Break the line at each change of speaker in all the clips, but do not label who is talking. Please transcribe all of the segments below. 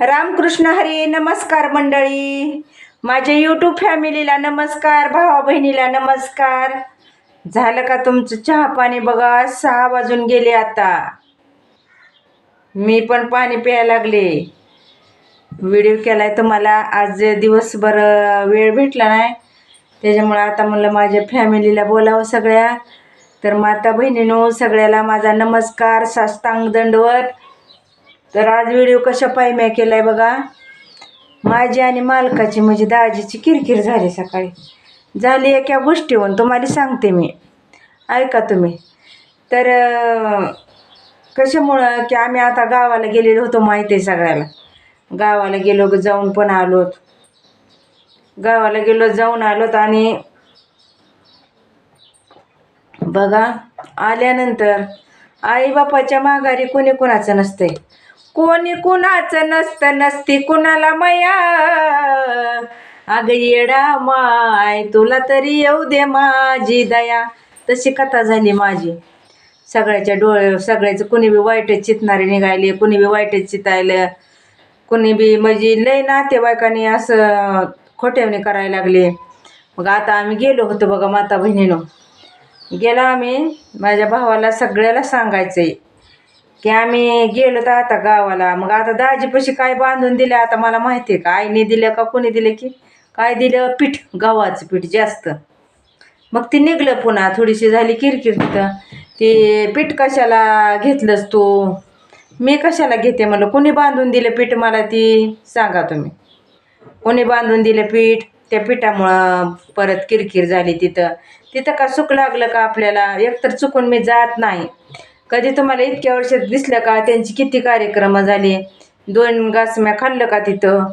रामकृष्ण हरी नमस्कार मंडळी. माझ्या यूट्यूब फॅमिलीला नमस्कार भावा बहिणीला नमस्कार. झालं का तुमचं चहा पाणी बघा? सहा वाजून गेले आता. मी पण पाणी प्यायला लागले. व्हिडिओ केलाय तुम्हाला आज दिवसभर वेळ भेटला नाही. त्याच्यामुळं आता म्हणलं माझ्या फॅमिलीला बोलावं सगळ्या. तर माता बहिणीनो सगळ्याला माझा नमस्कार साष्टांग दंडवत तर आज व्हिडिओ कशा पायम्या केला आहे बघा? माझी आणि मालकाची म्हणजे दाजीची किरकिर झाली सकाळी. झाली एका गोष्टीवरून तुम्हाला सांगते मी. ऐका तुम्ही. तर कशामुळं की आम्ही आता गावाला गेलेलो होतो माहिती आहे सगळ्याला. गावाला गेलो जाऊन पण आलोत. गावाला गेलो जाऊन आलोत आणि बघा आल्यानंतर आई बापाच्या माघारी कोणी कोणाचं नसतंय. कोणी कुणाचं नसतं नसती कुणाला मया. अग येडा माय तुला तरी येऊ दे माझी दया. तशी कथा झाली माझी. सगळ्याच्या डोळे सगळ्याचं कुणी बी वाईटच चितणारे निघाले कुणी बी वाईटच चितायलं कुणी बी म्हणजे लय नातेवाईकांनी असं खोट्यावणी करायला लागले. मग आता आम्ही गेलो होतो बघा माता बहिणीनं गेलो आम्ही माझ्या भावाला सगळ्याला सांगायचं आहे की आम्ही गेलो तर आता गावाला. मग आता दाजीपाशी काय बांधून दिलं आता मला माहिती आहे का? आईने दिलं का कोणी दिलं की? काय दिलं? पीठ गव्हाचं पीठ जास्त. मग ती निघलं पुन्हा. थोडीशी झाली किरकिर तिथं. ते पीठ कशाला घेतलंस तू? मी कशाला घेते म्हणलं? कोणी बांधून दिलं पीठ मला ती? सांगा तुम्ही. कोणी बांधून दिलं पीठ? त्या पिठामुळं परत किरकिर झाली तिथं. तिथं का सुख लागलं का आपल्याला? एकतर चुकून मी जात नाही. कधी तुम्हाला इतक्या वर्षात दिसलं का? त्यांची किती कार्यक्रम झाले? दोन गासम्या खाल्लं का तिथं?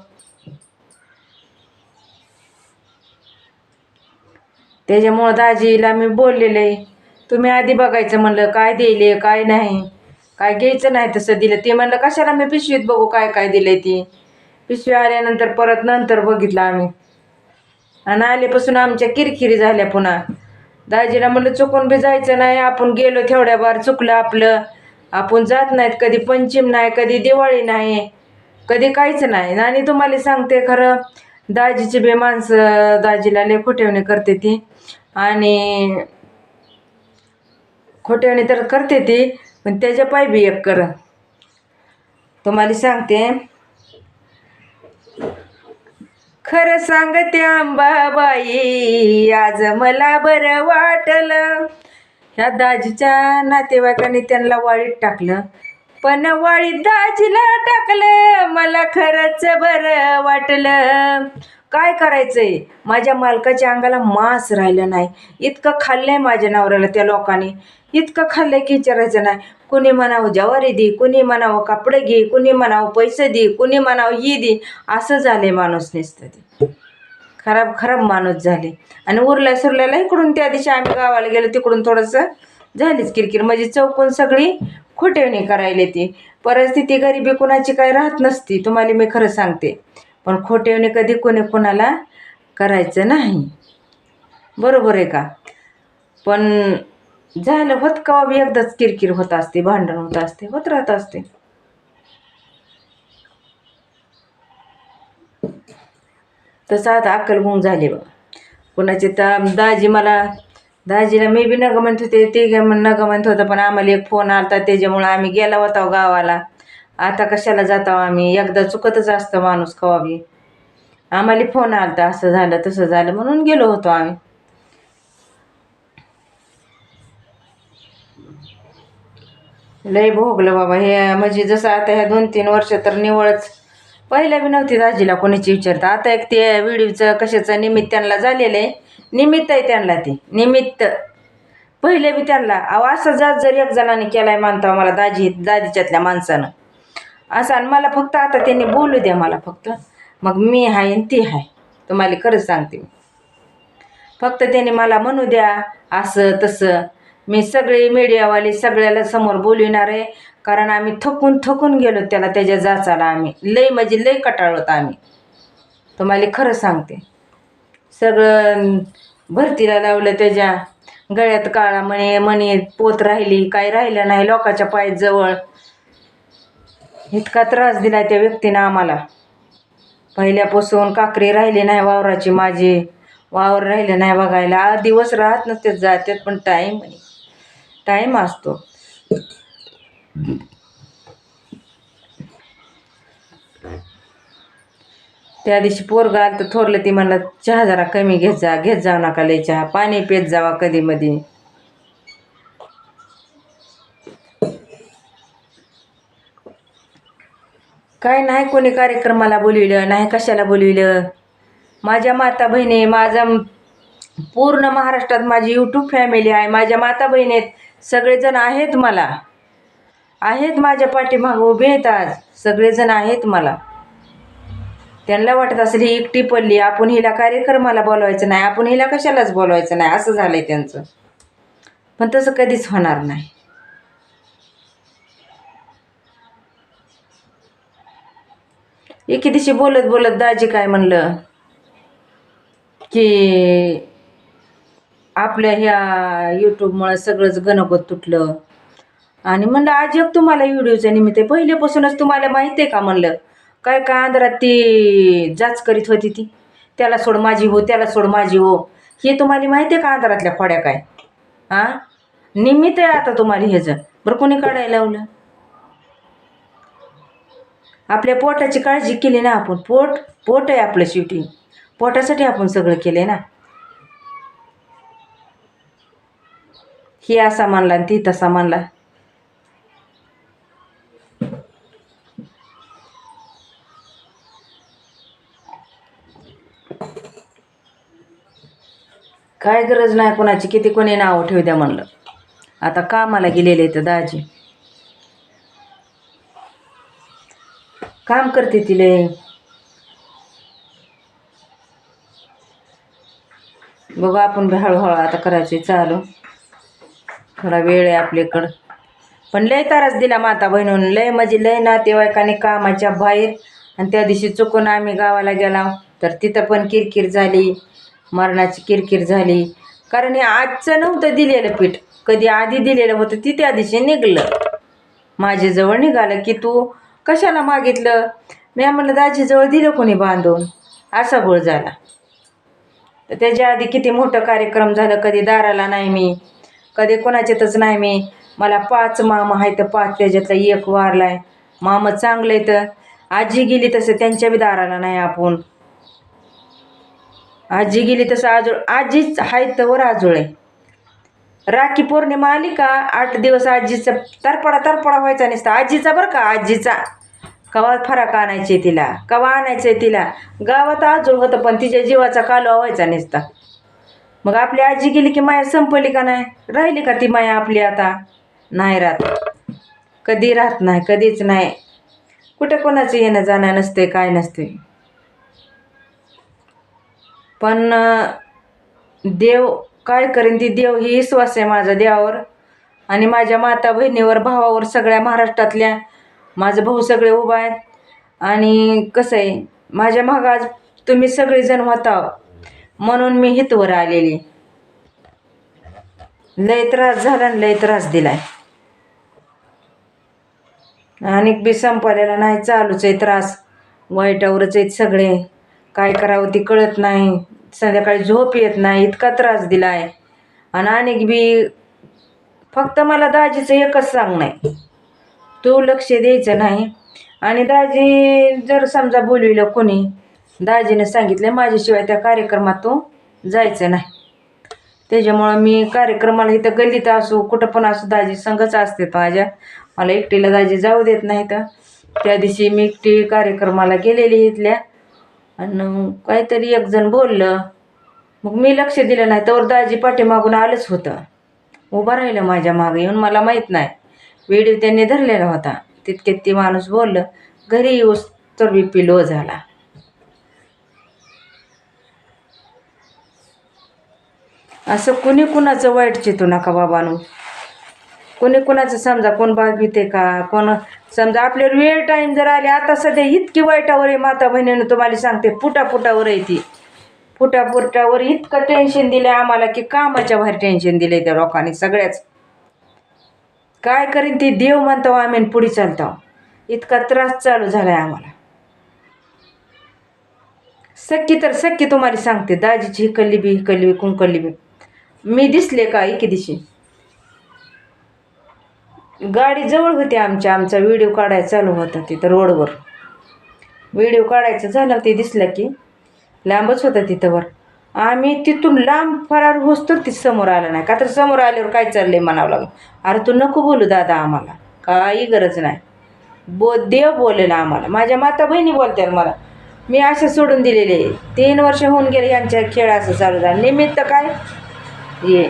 त्याच्यामुळं दाजीला मी बोललेलं आहे तुम्ही आधी बघायचं म्हणलं काय दिले काय नाही? काय घ्यायचं नाही तसं दिलं. ते म्हणलं कशाला मी पिशवीत बघू काय काय दिलं ती? पिशवी आल्यानंतर परत नंतर बघितलं आम्ही. आणि आल्यापासून आमच्या किरकिरी झाल्या पुन्हा. दाजीला म्हणलं चुकून बी जायचं नाही आपण गेलो तेवढ्या बार चुकलं आपलं. आपण जात नाहीत कधी पंचिम नाही कधी दिवाळी नाही कधी काहीच नाही. आणि तुम्हाला सांगते खरं दाजीची बी माणसं दाजीला लय खोटेवणी करते ती. आणि खोटेवणी तर करते ती पण त्याच्या पाय बी एक कर तुम्हाला सांगते खरं सांगते अंबाबाई आज मला बरं वाटलं. ह्या दाजीच्या नातेवाईकांनी त्यांना वाळीत टाकलं. पण वाळीत दाजीला टाकलं मला खरंच बरं वाटलं. काय करायचंय? माझ्या मालकाच्या अंगाला मांस राहिलं नाही. इतकं खाल्लंय माझ्या नवऱ्याला त्या लोकांनी. इतकं खाल्लं की विचारायचं नाही. कुणी म्हणावं जवारी दे कुणी म्हणावं कपडे घे कुणी म्हणावं पैसे दे कुणी म्हणावं ही दे. असं झाले माणूस नसतं ते. खराब खराब माणूस झाले. आणि उरल्या सुरल्याला इकडून त्या दिवशी आम्ही गावाला गेलो तिकडून थोडंसं झालीच किरकिर. म्हणजे चौकून सगळी खोटेवणी करायला ती. परिस्थिती गरिबी कुणाची काय राहत नसती तुम्हाला मी खरं सांगते. पण खोटेवणी कधी कोणी कोणाला करायचं नाही. बरोबर आहे का? पण झालं होत का बी एकदाच किरकिर होत असते भांडण होत असते होत राहत असते. तसं आता अक्कलगुंग झाले झाली बघ. कुणाचे तर दाजी मला दाजीला मी बी नग म्हणत होते ते काय म्हण नग म्हणत होतं पण आम्हाला एक फोन आला त्याच्यामुळं आम्ही गेला होता हो गावाला. आता कशाला जातो आम्ही? एकदा चुकतच असतं माणूस कवा बी. आम्हाला फोन आलता असं झालं तसं झालं म्हणून गेलो होतो आम्ही. लय भोगलं बाबा. हे म्हणजे जसं आता ह्या दोन तीन वर्ष तर निवळच. पहिल्या बी नव्हती दाजीला कोणीची विचारतं. आता एक ते व्हिडिओचं कशाचं निमित्त त्यांना झालेलं आहे. निमित्त आहे त्यांना ते. निमित्त. पहिले बी त्यांना. अहो असं जात जर एक जणांनी केलाय मानता मला दाजी दाजीच्यातल्या माणसानं. असं आणि मला फक्त आता त्यांनी बोलू द्या मला फक्त. मग मी आहे आणि ती आहे तुम्हाला खरंच सांगते मी. फक्त त्यांनी मला म्हणू द्या असं तसं. मी सगळे मीडियावाले सगळ्याला समोर बोलविणार आहे. कारण आम्ही थकून थकून गेलो त्याला त्याच्या जाचाला आम्ही. लय म्हणजे लय कटाळत आम्ही. तुम्हाला खरं सांगते. सगळं भरतीला लावलं त्याच्या गळ्यात काळा म्हणे म्हणे पोत राहिली काही राहिलं नाही लोकाच्या पायात जवळ. इतका त्रास दिला त्या व्यक्तीनं आम्हाला. पहिल्यापासून काकरी राहिली नाही वावराची माझी. वावर राहिले नाही बघायला. दिवस राहत नसतेच जातात पण टाईम टाईम असतो. त्या दिवशी पोरगा आलं तर थोरलं ती म्हणलं चहा जरा कमी घेत जा घेत जाऊ नका लय चहा पाणी पेत जावा कधी मधी. काय नाही कोणी कार्यक्रमाला बोलविलं नाही कशाला बोलविलं. माझ्या माता बहिणी माझा पूर्ण महाराष्ट्रात माझी यूट्यूब फॅमिली आहे. माझ्या माता बहिणी आहेत सगळेजण आहेत मला. आहेत माझ्या पाठीमागं उभे आहेत आज. सगळेजण आहेत मला. त्यांना वाटत असेल ही एकटी पडली आपण हिला कार्यक्रमाला बोलवायचं नाही आपण हिला कशालाच बोलवायचं नाही असं झालंय त्यांचं. पण तसं कधीच होणार नाही. एके दिवशी बोलत बोलत दाजी काय म्हणलं? की आपल्या ह्या यूट्यूबमुळं सगळंच गणपत तुटलं. आणि म्हणलं अजब तुम्हाला व्हिडिओच्या निमित्त पहिल्यापासूनच तुम्हाला माहिती आहे का? म्हणलं काय काय आंध्रात ती जाच करीत होती ती. त्याला सोड माझी हो त्याला सोड माझी हो. हे तुम्हाला माहिती आहे का अंधारातल्या खोड्या काय? हां निमित्त आहे आता तुम्हाला ह्याचं बरं कोणी काढायला लावलं? आपल्या पोटाची काळजी केली ना आपण. पोट पोट आहे आपलं शेवटी पोटासाठी आपण सगळं केलं आहे ना. ही असा मानला आणि ती तसा मानला. काय गरज नाही कोणाची किती कोणी नावं ठेवू द्या म्हणलं. आता कामाला गेलेले तर दाजी. काम करते तिले. बघू आपण हळूहळू आता करायचे चालू. थोडा वेळ आहे आपल्याकडं. पण लय तारास दिला माता बहिणून. लय म्हणजे लय नातेवाईकाने कामाच्या बाहेर आणि त्या दिवशी चुकून आम्ही गावाला गेला. तर तिथं पण किरकिर झाली. मरणाची किरकिर झाली. कारण हे आजचं नव्हतं दिलेलं पीठ. कधी आधी दिलेलं होतं ती त्या दिवशी निघलं. माझ्याजवळ निघालं की तू कशाला मागितलं? मी म्हणलं दाजीजवळ दिलं कोणी बांधून? असा गोळ झाला. तर त्याच्या आधी किती मोठं कार्यक्रम झालं कधी दाराला नाही मी. कधी कोणाच्यातच नाही मी. मला पाच मामा आहेत तर पाच त्याच्यातला एक वारला आहे मामा चांगलं आहे तर आजी गेली तसं त्यांच्या बी दाराला नाही आपण. आजी गेली तसं आजोळ आजीच आहे तर वर आजोळ. आहे राखी पौर्णिमा आली का आठ दिवस आजीचा तरपडा तरपडा व्हायचा नसता. आजीचा बरं का आजीचा. कवा फरक आणायचे तिला कवा आणायचे तिला. गावात आजोळ होतं पण तिच्या जीवाचा कालवा व्हायचा नसता. मग आपली आजी गेली की माया संपली का नाही? राहिली का ती माया आपली आता? नाही राहत. कधी राहत नाही कधीच नाही. कुठे कोणाचं येणं जाणं नसते काय नसते. पण देव काय करेन ती देव ही विश्वास आहे माझा देवावर. आणि माझ्या माता बहिणीवर भावावर सगळ्या महाराष्ट्रातल्या माझं भाऊ सगळे उभा आहेत. आणि कसं आहे माझ्या मागं आज तुम्ही सगळेजण होता. म्हणून मी हितवर आलेली. लय त्रास झाला आणि लय त्रास दिलाय. आणि बी संपलेला नाही चालूच आहे त्रास. वाईटावरच आहेत सगळे. काय करावं ते कळत नाही. संध्याकाळी झोप येत नाही. इतका त्रास दिला आहे आणि अनेक बी फक्त मला दाजीचं एकच सांग नाही. तू लक्ष द्यायचं नाही. आणि दाजी जर समजा बोलविलं कोणी दाजीनं सांगितलं माझ्याशिवाय त्या कार्यक्रमात तू जायचं नाही. त्याच्यामुळं मी कार्यक्रमाला इथं गल्लीत असू कुठं पण असू दाजी संघच असते माझ्या. मला एकटीला दाजी जाऊ देत नाही तर त्या दिवशी मी एकटी कार्यक्रमाला गेलेली इथल्या. आणि काहीतरी एक जण बोललं. मग मी लक्ष दिलं नाही तर दाजी पाठीमागून आलंच होतं. उभं राहिलं माझ्या मागे येऊन मला माहीत नाही. व्हिडिओ त्यांनी धरलेला होता. तितक्यात ती माणूस बोललं घरी येऊस तर बी पिलो झाला. असं कुणी कुणाचं वाईट चितू नका बाबानो. कोणी कुणाचं समजा कोण बागविते का? कोण समजा आपल्यावर वेळ टाईम जर आले आता सध्या इतकी वाईटावर आहे माता बहिणीनं तुम्हाला सांगते पुटापुटावर आहे ती. फुटाफुटावर इतकं टेन्शन दिलं आम्हाला की कामाच्या बाहेर टेन्शन दिलं त्या लोकांनी सगळ्याच. काय करीन ती? देव म्हणतो आम्ही आणि पुढे चालतो. इतका त्रास चालू झाला आहे आम्हाला. सख्खी तर सख्खी तुम्हाला सांगते दाजीची हिकल्ली बी हिकल्ली बी कुंकल्ली बी. मी दिसले का एके दिवशी? गाडी जवळ होती आमच्या आमचा व्हिडिओ काढायचा चालू होता तिथं रोडवर व्हिडिओ काढायचं झालं ते दिसलं की लांबच होतं तिथं वर. आम्ही तिथून लांब फरार होस तर ती समोर आलं नाही. का तर समोर आल्यावर काय चाललंय म्हणावं लागलं. अरे तू नको बोलू दादा आम्हाला. काही गरज नाही. बो देव बोलेल आम्हाला. माझ्या माता बहिणी बोलतात मला. मी असं सोडून दिलेले तीन वर्ष होऊन गेले यांच्या खेळ असं चालू झालं. निमित्त काय? ये.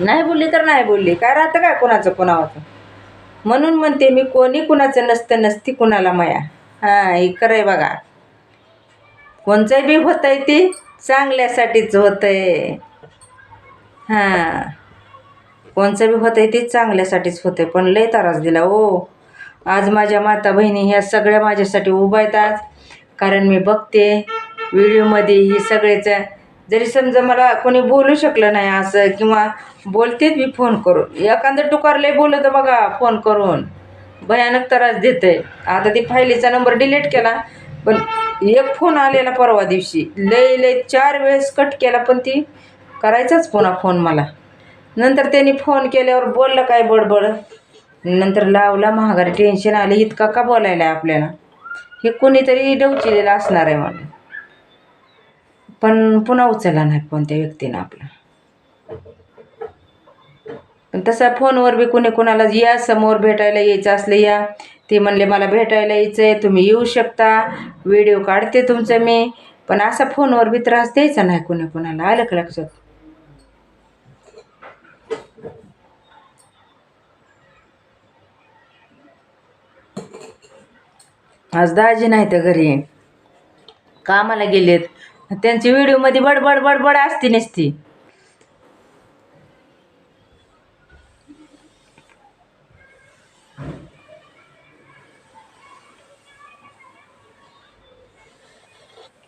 नाही बोलली तर नाही बोलली. काय राहतं काय कोणाचं कोणावरचं म्हणून म्हणते मी कोणी कुणाचं नसतं नसती कुणाला माया. हां हे आहे बघा. कोणचं बी होत आहे ते चांगल्यासाठीच होतं आहे हां. कोणचं बी होतं आहे ते चांगल्यासाठीच होतं आहे पण लय त्रास दिला ओ आज माझ्या माता बहिणी ह्या सगळ्या माझ्यासाठी उभा आहेत आज. कारण मी बघते व्हिडिओमध्ये ही सगळेच जरी समजा मला कोणी बोलू शकलं नाही असं किंवा बोलतेच मी फोन करून. एखादं टुकारले बोलत बघा फोन करून. भयानक त्रास देते आता ती फायलीचा नंबर डिलीट केला पण एक फोन आलेला परवा दिवशी. लय लय चार वेळेस कट केला पण ती करायचाच पुन्हा फोन मला. नंतर त्यांनी फोन केल्यावर बोललं काय बडबड. नंतर लावला महागारी टेन्शन आले इतका का बोलायला आहे आपल्याला? हे कोणीतरी डवचिलेलं असणार आहे मला पण पुन्हा उचलला नाही कोणत्या व्यक्तीनं आपला. पण तसा फोनवर बी कोणी कोणाला या समोर भेटायला यायचं असलं या ते म्हणले मला भेटायला यायचं आहे तुम्ही येऊ शकता व्हिडिओ काढते तुमचं मी. पण असा फोनवर बी त्रास द्यायचा नाही कोणी कोणाला आलं का लक्षात. आज दाजी नाही तर घरी. कामाला गेलेत. त्यांची व्हिडिओमध्ये बडबड बडबड असती नसती.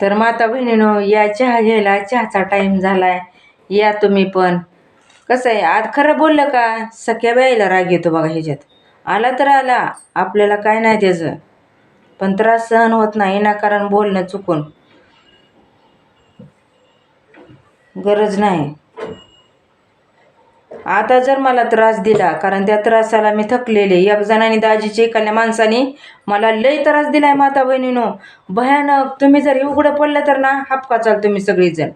तर माता बहिणीनो या चहा घ्यायला चहाचा टाईम झालाय. या तुम्ही पण. कसं आहे आज खरं बोललं का सख्या बाईला राग येतो बघा ह्याच्यात. आला तर आला आपल्याला काय नाही त्याचं. पण त्रास सहन होत नाही ना कारण बोलणं चुकून. गरज नाही. आता जर मला त्रास दिला कारण त्या त्रासाला मी थकलेले एक जणांनी दाजीचे एखाद्या माणसाने मला लय त्रास दिलाय माता बहिणीनो. भयानक तुम्ही जर उघडं पडलं तर ना हापका चाल तुम्ही सगळीजण.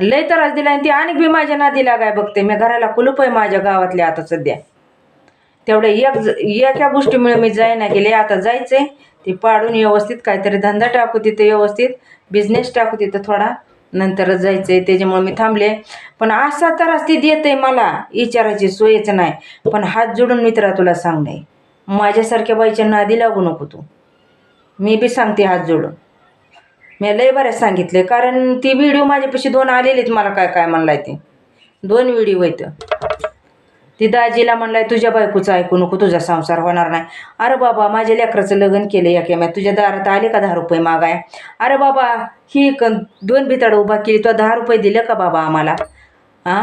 लय त्रास दिला आणि ती अनेक बी माझ्या नादीला काय बघते. मी घराला कुलूप आहे माझ्या गावातल्या आता सध्या. तेवढ्या एक ज- एका गोष्टीमुळे मी जायना गेले. आता जायचे ते पाडून व्यवस्थित काहीतरी धंदा टाकू तिथे व्यवस्थित बिझनेस टाकू तिथं थोडा. नंतरच जायचं आहे त्याच्यामुळे मी थांबले. पण असा त्रास ती देत आहे मला विचारायची सोयच नाही. पण हात जोडून मित्रा तुला सांग नाही माझ्यासारख्या बाईच्या नादी लागू नको तू. मी बी सांगते हात जोडून. मी लय बऱ्याच सांगितले कारण ती व्हिडिओ माझ्यापाशी दोन आलेलीत मला काय काय म्हणलाय ते. दोन व्हिडिओ आहेत. ती दाजीला म्हणलाय तुझ्या बायकोचं ऐकू नको तुझा संसार होणार नाही. अरे बाबा माझ्या लेकराचं लग्न केलं या केम्यात तुझ्या दारात आले का दहा रुपये मागाय? अरे बाबा ही क दोन भिताड उभा केली तुला दहा रुपये दिले का बाबा आम्हाला? हां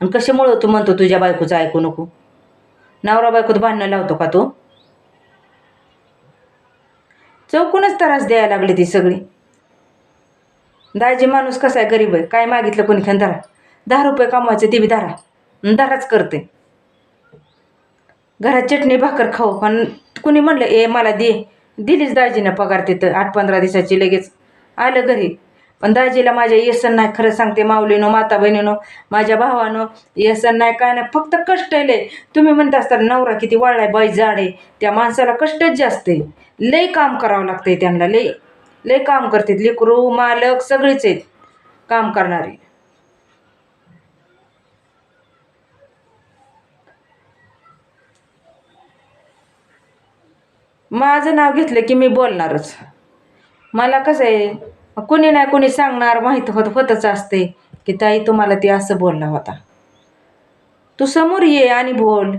आणि कशामुळं तू म्हणतो तुझ्या बायकोचं ऐकू नको? नवरा बायकोत भांडणं लावतो का तू? चौकूनच त्रास द्यायला लागली ती सगळी. दाजी माणूस कसा आहे गरीब आहे काय मागितलं कोणी खान धरा? दहा रुपये कमवायचे ती बी धरा अन धराच करते. घरात चटणी भाकर खाऊ. पण कुणी म्हणलं ए मला दे. दिलीच दाजीनं पगार तिथं आठ पंधरा दिवसाची लगेच. आलं घरी. पण दाजीला माझ्या येसन नाही खरं सांगते माऊलीनो माता बहिणीनो माझ्या भावानं येसन नाही काय नाही फक्त कष्ट आहे तुम्ही म्हणत असता नवरा किती वाळलाय बाई जाड आहे. त्या माणसाला कष्टच जास्त आहे. लय काम करावं लागतंय त्यांना लय. लय काम करतात लेकरू मालक सगळेच आहेत काम करणारे. माझं नाव घेतलं की मी बोलणारच. मला कसं आहे कोणी नाही कोणी सांगणार माहीत होत होतच असते की ताई तुम्हाला ती असं बोलला होता. तू समोर ये आणि बोल.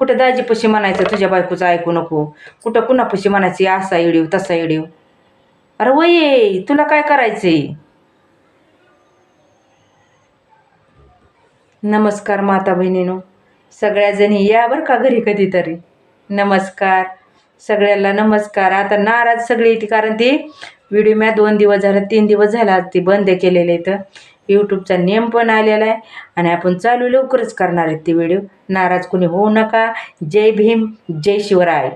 कुठं दाजीपाशी म्हणायचं तुझ्या बायकोचं ऐकू नको. कुठं कुणापाशी म्हणायचं असा येडीव तसा येडीव. अरे वय ये तुला काय करायचंय? नमस्कार माता बहिणीनो सगळ्याजणी या बरं का घरी कधीतरी? नमस्कार. सगळ्यांना नमस्कार. आता नाराज सगळी ती कारण ती व्हिडिओ म्या दोन दिवस झाला तीन दिवस झाला ती बंद केलेली तर यूट्यूबचा नेम पण आलेला आहे आणि आपण चालू लवकरच करणार आहेत ती व्हिडिओ नाराज कुणी होऊ नका. जय भीम जय शिवराय.